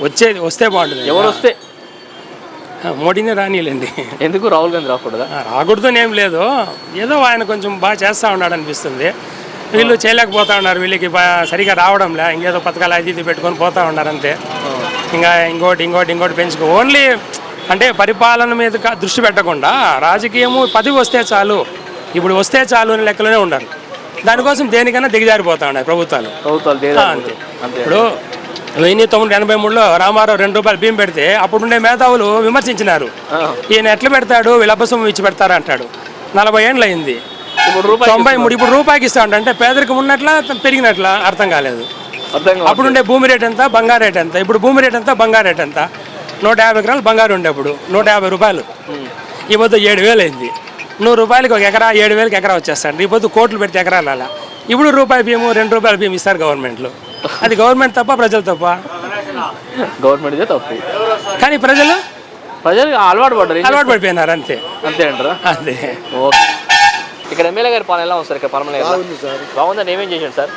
వచ్చేది వస్తే బాగుంటుంది. ఎవరు వస్తే? మోడీనే రానిలేండి ఎందుకు రాహుల్ గాంధీ రాకూడదా? రాకూడదని ఏం లేదు. ఏదో ఆయన కొంచెం బాగా చేస్తూ ఉన్నాడు అనిపిస్తుంది వీళ్ళు చేయలేకపోతా ఉన్నారు. వీళ్ళకి సరిగా రావడంలే ఇంకేదో పథకాలు అది ఇది పెట్టుకొని పోతా ఉన్నారు అంతే ఇంకా ఇంకోటి ఇంకోటి ఇంకోటి పెంచుకో. ఓన్లీ అంటే పరిపాలన మీద దృష్టి పెట్టకుండా రాజకీయము పదవి వస్తే చాలు. ఇప్పుడు వస్తే చాలు అని లెక్కలోనే ఉన్నారు దానికోసం దేనికైనా దిగజారిపోతా ఉన్నాయి ప్రభుత్వాలు. ప్రభుత్వాలు అంతే. ఇప్పుడు వెయ్యి తొమ్మిది ఎనభై మూడులో రామారావు రెండు రూపాయలు బియ్యం పెడితే అప్పుడుండే మేధావులు విమర్శించినారు. ఈయన ఎట్లా పెడతాడు? విలపసం ఇచ్చి పెడతారు అంటాడు. నలభై ఏండ్లు అయింది. తొంభై మూడు ఇప్పుడు రూపాయికి ఇస్తా అంటే పేదరికం ఉన్నట్ల పెరిగినట్ల అర్థం కాలేదు. అప్పుడుండే భూమి రేట్ ఎంత? బంగారు రేట్ ఎంత? ఇప్పుడు భూమి రేట్ ఎంత? బంగారు రేట్ ఎంత? నూట యాభై గ్రాములు బంగారు ఉండే అప్పుడు. నూట యాభై రూపాయలు. ఈ పొద్దు ఏడు వేలు అయింది. నూరు రూపాయలకి ఒక ఎకరా ఏడు వేలకి ఎకరా వచ్చేస్తాడు ఈ పొద్దు కోట్లు పెడితే ఎకరాలు అలా ఇప్పుడు రూపాయి బియ్యము రెండు రూపాయల బియ్యం ఇస్తారు గవర్నమెంట్లో. అది గవర్నమెంట్ తప్ప ప్రజలు తప్ప? గవర్నమెంట్ ఇదే తప్పు. కానీ ప్రజలు? ప్రజలు అలవాటు పడ్డారు. అలవాటు పడిపోయినారు అంతే? అంతే అంటారా? అంతే. ఓకే. ఇక్కడ ఎమ్మెల్యే గారి పాలన ఎలా ఉంది సార్ ఇక్కడ పరమలే బాగుంది సార్. బాగుందని ఏమేం చేశాడు సార్?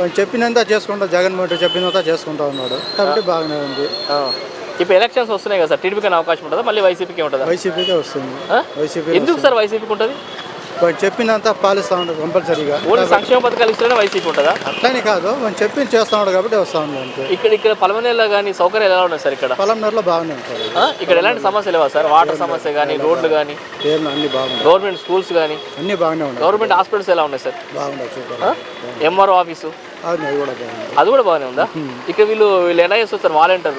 మనం చెప్పినంత చేసుకుంటా జగన్మోహన్ రెడ్డి చెప్పినంత చేసుకుంటా ఉన్నాడు. కాబట్టి బాగానే ఉంది. ఆ. ఇప్పుడు ఎలక్షన్స్ వస్తున్నాయి కదా సార్. టీడీపీకి అవకాశం ఉంటుందా? మళ్ళీ వైసీపీకి ఉంటుందా? వైసీపీకే వస్తుంది. ఆ? వైసీపీ ఎందుకు సార్ వైసీపీకి ఉంటుంది? మనం చెప్పినంత పాలిస్తా ఉంటాడు కంపల్సరీగా. ఓన్లీ సంక్షేమ పథకాలు ఇస్తేనే వైసీపీ ఉంటుందా? అట్లనే కాదు మనం చెప్పింది చేస్తా ఉన్నాడు కాబట్టి వస్తా ఉంది అంతే. ఇక్కడ ఇక్కడ పలమనేరులో కానీ సౌకర్యాలు ఎలా ఉన్నాయి సార్ ఇక్కడ? పొలంనర్లో బాగానే ఉంటుంది? ఇక్కడ ఎలాంటి సమస్యలు లేవా సార్? వాటర్ సమస్య కానీ రోడ్లు కానీ ఏం అన్ని బాగున్నాయి గవర్నమెంట్ స్కూల్స్ కానీ అన్ని బాగానే ఉన్నాయి. గవర్నమెంట్ హాస్పిటల్స్ ఎలా ఉన్నాయి సార్? బాగున్నాయి ఎంఆర్ఓ ఆఫీసు? అది కూడా బాగానే ఉందా? ఇక్కడ వీళ్ళు వీళ్ళు ఎలా చేస్తారు వాలంటీర్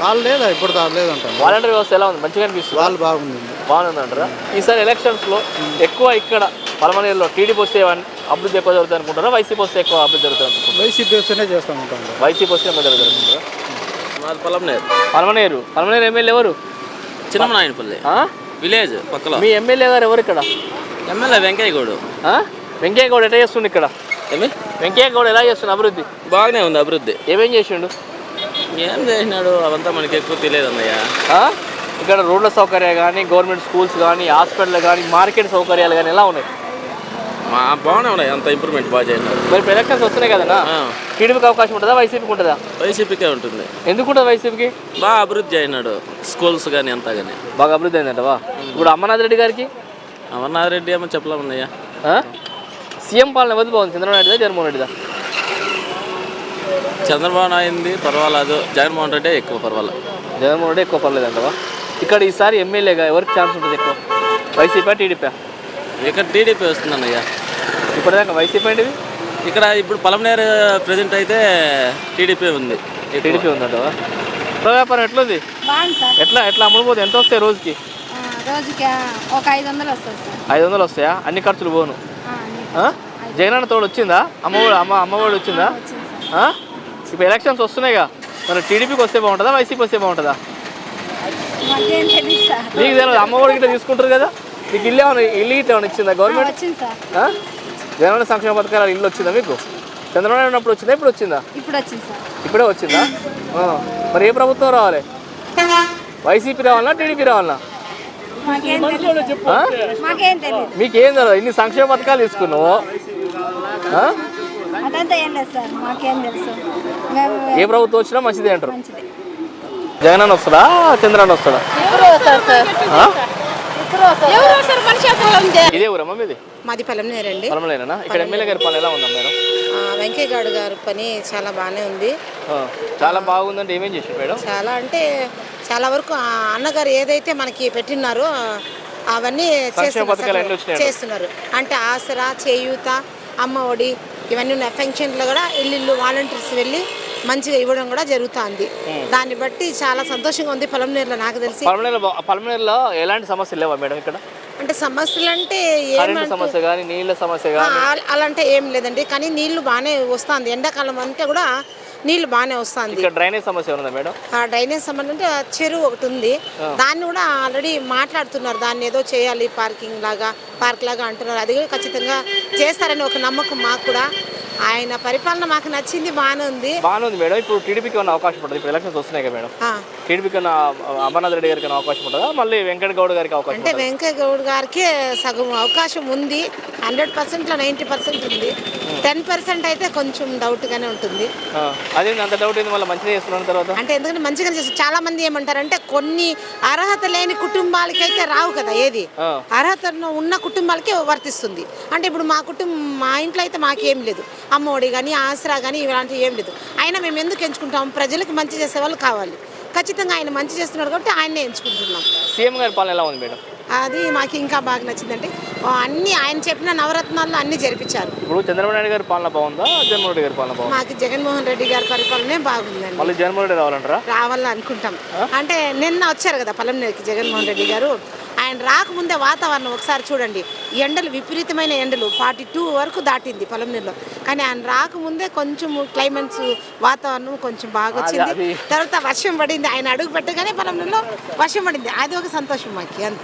వాళ్ళు లేదా? ఇప్పుడు లేదంటారు. వాలంటీర్ వ్యవస్థ ఎలా ఉంది? మంచిగా అనిపిస్తుంది? వాళ్ళు బాగుంది. బాగుంది అంటారా? ఈసారి ఎలక్షన్స్లో ఎక్కువ ఇక్కడ పలమనేరులో టీడీపీ వస్తే అభివృద్ధి ఎక్కువ జరుగుతుంది అనుకుంటారా? వైసీపీ వస్తే ఎక్కువ అభివృద్ధి జరుగుతుంది అనుకుంటారా? వైసీపీ వస్తేనే చేస్తూ ఉంటాం వైసీపీ వస్తే ఎక్కువ జరుగుతుంది? అనుకుంటారా మాది పొలంనేరు పలమనేరు. పలమనేరు ఎమ్మెల్యే ఎవరు? చిన్నమనాయనపల్లి. ఆ? విలేజ్ పక్కలో. మీ ఎమ్మెల్యే గారు ఎవరు ఇక్కడ? ఎమ్మెల్యే వెంకయ్య గౌడు. ఆ? వెంకయ్య గౌడ్ ఎట్లా చేస్తుండు ఇక్కడ? ఏమి? వెంకయ్య గౌడ్ ఎలా చేస్తుండు అభివృద్ధి? బాగానే ఉంది అభివృద్ధి. ఏమేం చేసిండు? ఏం చేసినాడు? అవంతా మనకి ఎక్కువ తెలియదు అన్నయ్య? ఇక్కడ రోడ్ల సౌకర్యాలు కానీ గవర్నమెంట్ స్కూల్స్ కానీ హాస్పిటల్ కానీ మార్కెట్ సౌకర్యాలు కానీ ఎలా ఉన్నాయి? మా బాగానే ఉన్నాయి. అంత ఇంప్రూవ్మెంట్ బాగా చేసినాడు మరి ఎలక్షన్స్ వస్తున్నాయి ఆ. టీడీపీకి అవకాశం ఉంటుందా? వైసీపీకి ఉంటుందా? వైసీపీకే ఉంటుంది. ఎందుకు ఉంటుంది వైసీపీకి? బాగా అభివృద్ధి అయినాడు. స్కూల్స్ కానీ అంతా కానీ బాగా అభివృద్ధి అయిందంటవా? ఇప్పుడు అమర్నాథ్ రెడ్డి గారికి? అమర్నాథ్ రెడ్డి ఏమో చెప్పలేమన్నయ్య? సీఎం పాలన ఎవరిది బాగుంది? చంద్రబాబు నాయుడుదా జగన్మోహన్ రెడ్డిదా? చంద్రబాబు నాయుంది పర్వాలేదు. జగన్మోహన్ రెడ్డి ఎక్కువ పర్వాలేదు. జగన్మోహన్ రెడ్డి ఎక్కువ పర్లేదు అంటవా? ఇక్కడ ఈసారి ఎమ్మెల్యేగా ఎవరికి ఛాన్స్ ఉంటుంది ఎక్కువ? వైసీపీ టీడీపీ ఇక్కడ టీడీపీ వస్తుంది అన్నయ్య ఇప్పటిదాకా వైసీపీ ఏంటిది ఇక్కడ ఇప్పుడు పలమనేరు ప్రజెంట్ అయితే టీడీపీ ఉంది టీడీపీ ఉందంటవా కుల వ్యాపారం ఎట్లుంది? ఎట్లా ఎట్లా అమ్ముడుపోతే ఎంత వస్తాయి రోజుకి? ఆ, రోజుకి ఒక ఐదు వందలు వస్తుంది సార్. ఐదు వందలు వస్తాయా? అన్ని ఖర్చులు పోను? జగనన్న తోడు వచ్చిందా? అమ్మఒడి అమ్మ అమ్మఒడి వచ్చిందా? ఇప్పుడు ఎలక్షన్స్ వస్తున్నాయిగా. మరి టీడీపీకి వస్తే బాగుంటుందా? వైసీపీ వస్తే బాగుంటుందా? మాకేం తెలియదు అమ్మఒడి గిట్లా తీసుకుంటారు కదా? నీకు ఇల్లు ఏమైనా ఇల్లు గిట్లా ఏమైనా ఇచ్చిందా గవర్నమెంట్? జగనన్న సంక్షేమ పథకాలు ఇల్లు వచ్చిందా మీకు? చంద్రబాబు నాయుడు ఉన్నప్పుడు వచ్చిందా? ఇప్పుడు వచ్చిందా? ఇప్పుడు వచ్చింది. మరి ఏ ప్రభుత్వం రావాలి? వైసీపీ రావాలన్నా టీడీపీ రావాలన్నా మాకేం తెలియదు ఇన్ని సంక్షేమ పథకాలు తీసుకున్నావు ఏం ప్రభుత్వం వచ్చినా మంచిదే అంటారు. మంచిది. జగనన్న వస్తాడా? వస్తాడా? మన చేతుల్లో ఉంది ఇదే ఊరమ్మా మీది? మాది పొలంనేరండి పొలంలోనేనా ఇక్కడ ఎమ్మెల్యే గారి పాలన ఎలా ఉందా మేడం? ఆ, వెంకయ్య గౌడ్ గారి పని చాలా బాగానే ఉంది. చాలా బాగుందంటే ఏమేం చేశారు మేడం? చాలా అంటే చాలా వరకు ఆ అన్నగారు ఏదైతే మనకి పెట్టినారో అవన్నీ చేస్తున్నారు. చేస్తున్నారు. అంటే ఆసరా చేయూత అమ్మ ఒడి ఇవన్నీ ఉన్నాయి. పెన్షన్లు కూడా ఇల్లు వాలంటీర్స్ వెళ్ళి మంచిగా ఇవ్వడం కూడా జరుగుతుంది. దాన్ని బట్టి చాలా సంతోషంగా ఉంది పొలంనేరులో నాకు తెలిసి. పలమనేరులో ఎలాంటి సమస్యలు లేవా మేడం ఇక్కడ? అంటే సమస్యలు అంటే సమస్య కానీ నీళ్ళ సమస్య అల- ఏం లేదండి. కానీ నీళ్ళు బాగానే వస్తుంది. ఎండాకాలం అంటే కూడా నీళ్ళు బాగానే వస్తుంది. ఇక్కడ డ్రైనేజ్ సమస్య ఉందా మేడం? ఆ డ్రైనేజ్ సంబంధం అంటే చెరువు ఒకటి ఉంది. దాన్ని కూడా ఆల్రెడీ మాట్లాడుతున్నారు. దాన్ని ఏదో చేయాలి పార్కింగ్ లాగా పార్క్ లాగా అంటున్నారు. అది కూడా ఖచ్చితంగా చేస్తారని ఒక నమ్మకం మాకు కూడా. ఆయన పరిపాలన మాకు నచ్చింది బాగానే ఉంది. బాగానే ఉంది మేడం. ఇప్పుడు టీడీపీకి ఉన్న అవకాశం ఉంటుంది? ఇప్పుడు ఎలక్షన్స్ వస్తున్నాయి కదా మేడం. టీడీపీకి ఉన్న అమర్నాథ్ రెడ్డి గారికి అవకాశం ఉంటుందా? మళ్ళీ వెంకట గౌడ్ గారికి అవకాశం అంటే ఉంటుందా? వెంకయ్య గౌడ్ గారికి సగం అవకాశం ఉంది. హండ్రెడ్ పర్సెంట్లో నైంటీ పర్సెంట్ ఉంది. టెన్ పర్సెంట్ అయితే కొంచెం డౌట్గానే ఉంటుంది. ఆ, అదేంది అంత డౌట్ మళ్ళీ మంచిగా చేస్తున్నాను తర్వాత? అంటే ఎందుకంటే మంచిగా చేస్తారు చాలా మంది ఏమంటారంటే కొన్ని అర్హత లేని కుటుంబాలకైతే రావు కదా ఏది. అర్హత ఉన్న కుటుంబాలకే వర్తిస్తుంది. అంటే ఇప్పుడు మా కుటుంబం మా ఇంట్లో అయితే మాకేం లేదు. అమ్మఒడి కానీ ఆసరా కానీ ఇలాంటివి ఏం లేదు. అయినా మేము ఎందుకు ఎంచుకుంటాం? ప్రజలకు మంచి చేసే వాళ్ళు కావాలి. ఖచ్చితంగా ఆయన మంచి చేస్తున్నారు కాబట్టి ఆయన్నే ఎంచుకుంటున్నాం. సీఎం గారి పాలన ఎలా ఉంది మేడం? అది మాకు ఇంకా బాగా నచ్చిందంటే అన్ని ఆయన చెప్పిన నవరత్నాల్లో అన్ని జరిపించారు. ఇప్పుడు చంద్రబాబు నాయుడు గారి పాలన బాగుందా? జగన్మోహన్ రెడ్డి గారి పాలన బాగుందా? మాకు జగన్మోహన్ రెడ్డి గారి పరిపాలనే బాగుందండి. మళ్ళీ జగన్మోహన్ రెడ్డి రావాలంటారా? రావాలని అనుకుంటాం అంటే నిన్న వచ్చారు కదా పలంనేరుకి జగన్మోహన్ రెడ్డి గారు. ఆయన రాకముందే వాతావరణం ఒకసారి చూడండి. ఎండలు విపరీతమైన ఎండలు. ఫార్టీ టూ వరకు దాటింది పొలంనీరులో కానీ ఆయన రాకముందే కొంచెం క్లైమేట్స్ వాతావరణం కొంచెం బాగా వచ్చింది. తర్వాత వర్షం పడింది. ఆయన అడుగు పెట్టగానే పొలంనీరులో వర్షం పడింది. అది ఒక సంతోషం మాకు అంత.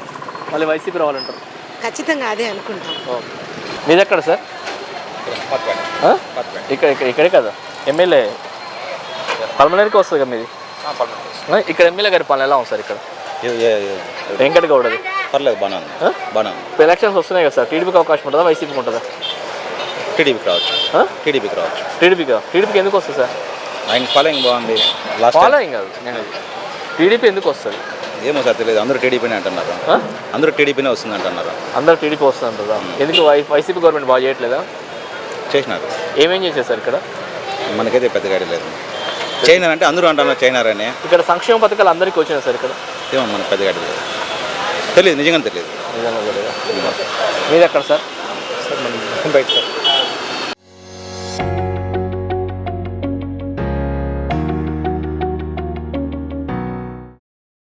మళ్ళీ వైసీపీ రావాలంటారు ఖచ్చితంగా అదే అనుకుంటాం. ఓకే. మీది ఎక్కడ సార్? ఇక్కడ ఇక్కడ కదా? ఎమ్మెల్యే. పల్మనేరికి వస్తుంది కదా మీది? ఆ, ఇక్కడ ఎమ్మెల్యే గారి పాలన ఎలా ఉంది సార్ ఇక్కడ? వెంకట పర్లేదు ఉంది ఆ? బాగానే ఉంది ఇప్పుడు ఎలక్షన్స్ వస్తున్నాయి కదా సార్ టీడీపీకి అవకాశం ఉంటుందా వైసీపీకి ఉంటుందా? టీడీపీకి రావచ్చు? టీడీపీకి రావచ్చు. టీడీపీకి టీడీపీకి ఎందుకు వస్తుంది సార్? ఆయన ఫాలోయింగ్ బాగుంది. ఫాలోయింగ్ కాదు నేను టీడీపీ ఎందుకు వస్తుంది? ఏమో సార్ తెలియదు అందరూ టీడీపీనే అంటున్నారు? అందరూ టీడీపీనే వస్తుంది అంటున్నారు? అందరూ టీడీపీ వస్తుంది అంటారా ఎందుకు వైసీపీ గవర్నమెంట్ బాగా చేయట్లేదా? చేసినారు. ఏమేం చేశారు సార్ ఇక్కడ? మనకైతే పెద్ద గాడి లేదు. చైనా అంటే అందరూ అంటున్నారు చైనా అని ఇక్కడ సంక్షేమ పథకాలు అందరికీ వచ్చినాయి సార్ ఇక్కడ. ఏమో మనకు పెద్ద గాడి లేదు. తెలియదు నిజంగా తెలియదు. నిజంగా తెలియదా? మీది ఎక్కడ సార్? బయట